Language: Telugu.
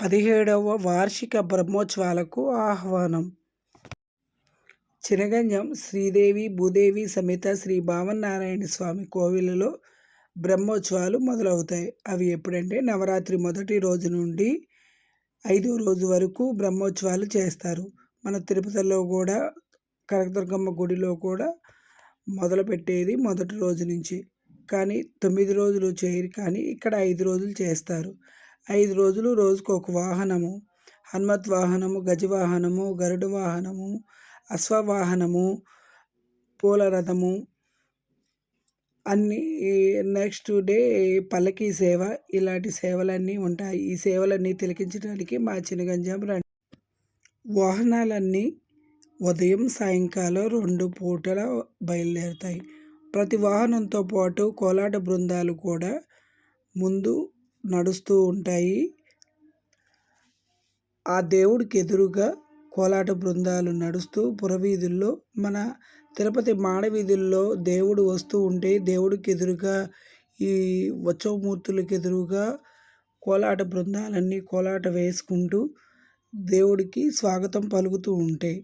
పదిహేడవ వార్షిక బ్రహ్మోత్సవాలకు ఆహ్వానం. చినగంజం శ్రీదేవి భూదేవి సమేత శ్రీ భావనారాయణ స్వామి కోవిలలో బ్రహ్మోత్సవాలు మొదలవుతాయి. అవి ఎప్పుడంటే నవరాత్రి మొదటి రోజు నుండి ఐదో రోజు వరకు బ్రహ్మోత్సవాలు చేస్తారు. మన తిరుపతిలో కూడా కనకదుర్గమ్మ గుడిలో కూడా మొదలుపెట్టేది మొదటి రోజు నుంచి. కానీ తొమ్మిది రోజులు చేయరు కానీ ఇక్కడ ఐదు రోజులు చేస్తారు. ఐదు రోజులు రోజుకు ఒక వాహనము. హనుమత్ వాహనము గజవాహనము గరుడ వాహనము అశ్వవాహనము పూలరథము అన్ని అన్నీ నెక్స్ట్ డే పల్లకీ సేవ ఇలాంటి సేవలన్నీ ఉంటాయి. ఈ సేవలన్నీ తిలకించడానికి మా చినగంజాం రండి. వాహనాలన్నీ ఉదయం సాయంకాలం రెండు పూటల బయలుదేరుతాయి. ప్రతి వాహనంతో పాటు కోలాట బృందాలు కూడా ముందు నడుస్తూ ఉంటాయి. ఆ దేవుడికి ఎదురుగా కోలాట బృందాలు నడుస్తూ పురవీధుల్లో మన తిరుపతి మాడవీధుల్లో దేవుడు వస్తూ ఉంటే దేవుడికి ఎదురుగా ఈ ఉత్సవమూర్తులకు ఎదురుగా కోలాట బృందాలన్నీ కోలాట వేసుకుంటూ దేవుడికి స్వాగతం పలుకుతూ ఉంటాయి.